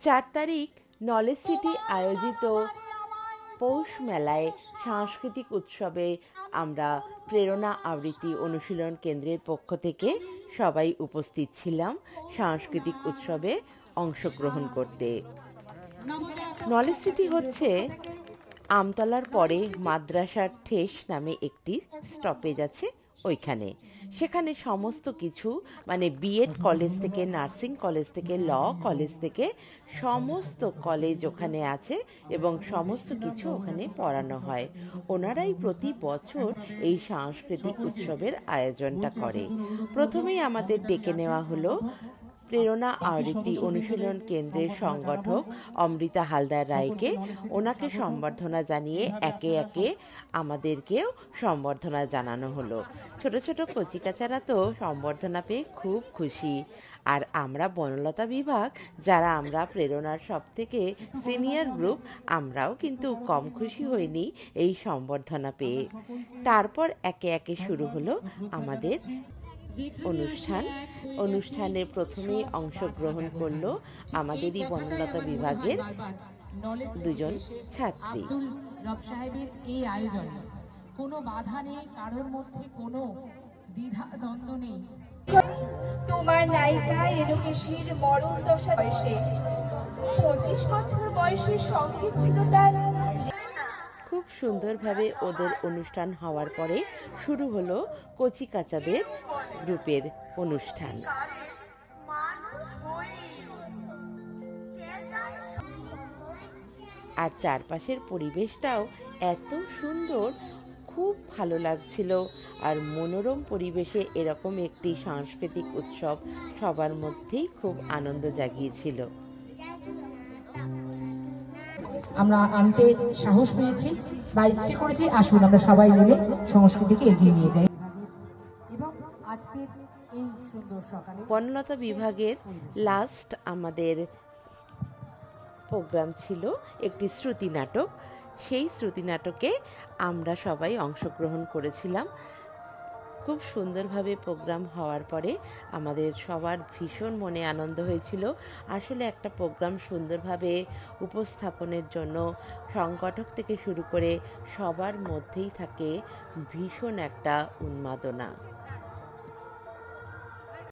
চার তারিখ knowledge city আয়োজিত পৌষ মেলায় সাংস্কৃতিক উৎসবে আমরা প্রেরণা আবৃত্তি অনুশীলন কেন্দ্রের পক্ষ থেকে সবাই উপস্থিত ছিলাম সাংস্কৃতিক উৎসবে অংশগ্রহণ করতে। নলেজ সিটি হচ্ছে আমতলার পরে মাদ্রাসার ঠেস নামে একটি স্টপেজ আছে। ওইখানে। সেখানে সমস্ত কিছু মানে বিএড কলেজ থেকে নার্সিং কলেজ থেকে ল কলেজ থেকে সমস্ত কলেজ ওখানে আছে এবং সমস্ত কিছু ওখানে পড়ানো হয়। ওনারাই প্রতি বছর এই সাংস্কৃতিক উৎসবের আয়োজনটা করে। প্রথমেই আমাদের ডেকে নেওয়া হলো প্রেরণা আবৃত্তি অনুশীলন কেন্দ্রের সংগঠক অমৃতা হালদার রায়কে ওনাকে সম্বর্ধনা জানিয়ে একে একে আমাদেরকেও সম্বর্ধনা জানানো হলো। ছোট ছোট কচিকাচারা তো সম্বর্ধনা পেয়ে খুব খুশি। আর আমরা বনলতা বিভাগ যারা আমরা প্রেরণার সব থেকে সিনিয়র গ্রুপ আমরাও কিন্তু কম খুশি হইনি এই সম্বর্ধনা পেয়ে। তারপর একে একে শুরু হলো আমাদের অনুষ্ঠান। অনুষ্ঠানের প্রথমেই অংশগ্রহণ করল আমাদেরই বনলতা বিভাগের দুজন ছাত্রী। সাহেবের এই আয়োজন। কোনো বাধা নেই কারোর মধ্যে কোনো দ্বিধা দ্বন্দ্ব নেই। তোমার নায়িকা এলোকেশীর মরণ দশা বয়সে। পঁচিশ বছর বয়সের সঙ্গে ছিল তার সুন্দরভাবে ওদের অনুষ্ঠান হওয়ার পরে শুরু হলো কচি কাচাদের গ্রুপের অনুষ্ঠান। আর চারপাশের পরিবেশটাও এত সুন্দর, খুব ভালো লাগছিল। আর মনোরম পরিবেশে এরকম একটি সাংস্কৃতিক উৎসব সবার মধ্যেই খুব আনন্দ জাগিয়েছিল। আমরা আনতে সাহস পেয়েছি, বা ইচ্ছে করেছি, আসুন আমরা সবাই মিলে সংস্কৃতিকে এগিয়ে নিয়ে যাই। এবং বনলতা বিভাগের লাস্ট আমাদের প্রোগ্রাম ছিল একটি শ্রুতি নাটক। সেই শ্রুতি নাটকে আমরা সবাই অংশগ্রহণ করেছিলাম। খুব সুন্দরভাবে প্রোগ্রাম হওয়ার পরে আমাদের সবার ভীষণ মনে আনন্দ হয়েছিল। আসলে একটা প্রোগ্রাম সুন্দরভাবে উপস্থাপনের জন্য সংগঠক থেকে শুরু করে সবার মধ্যেই থাকে ভীষণ একটা উন্মাদনা।